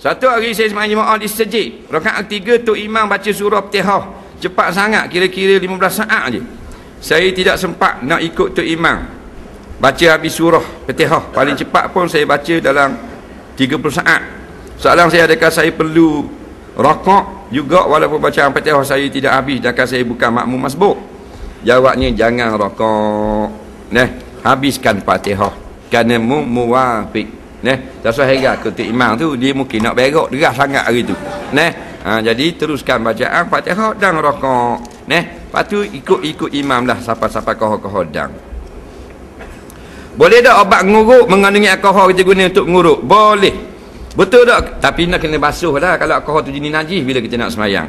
Satu hari saya semayang jemaah di sejid. Rakaat ketiga tu imam baca surah Fatihah. Cepat sangat kira-kira 15 saat je. Saya tidak sempat nak ikut tu imam. Baca habis surah Fatihah. Paling cepat pun saya baca dalam 30 saat. Soalan saya adakah saya perlu rokok juga walaupun bacaan Fatihah saya tidak habis dan saya bukan makmum masbuk. Jawabnya jangan rokok. Nah, habiskan Fatihah. Kerana mu muwafiq Neh, usah heran ketik imam tu dia mungkin nak berak deras sangat hari tu. Neh, ha, jadi teruskan bacaan Fatihah dan rokok. Neh, lepas tu ikut-ikut imam lah siapa-siapa kau-kau dang. Boleh tak obat nguruk mengandungi alkohol kita guna untuk nguruk? Boleh. Betul tak? Tapi nak kena basuh lah kalau alkohol tu jenis najis bila kita nak semayang.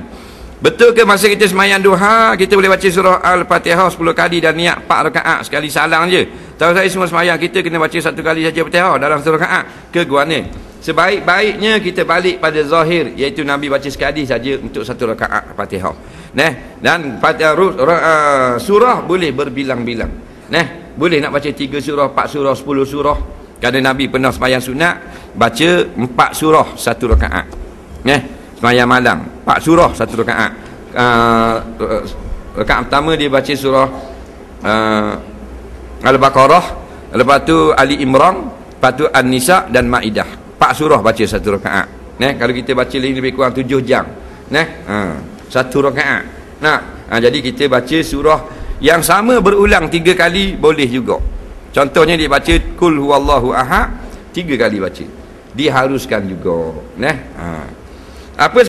Betul ke masa kita semayang duha kita boleh baca surah Al-Fatihah 10 kali dan niat 4 rakaat sekali salang je. Tahu saya semua semayang kita kena baca satu kali saja Fatihah dalam satu rakaat ke guana. Sebaik-baiknya kita balik pada zahir iaitu Nabi baca sekali saja untuk satu rakaat Fatihah. Nah, dan Fatihah uh, surah boleh berbilang-bilang. Nah, boleh nak baca 3 surah, 4 surah, 10 surah. Kerana Nabi pernah semayang sunat baca 4 surah satu rakaat. Nah, semayang malam empat surah satu rakaat uh, rakaat pertama dia baca surah uh, Al-Baqarah lepas tu Ali Imran lepas tu An-Nisa dan Ma'idah. Empat surah baca satu rakaat. Nah, kalau kita baca lebih kurang tujuh jam. Nah, uh, satu rakaat. Nah, uh, jadi kita baca surah yang sama berulang tiga kali boleh juga. Contohnya dia baca kul huwallahu ahad tiga kali baca. Diharuskan juga. Nah uh. Apa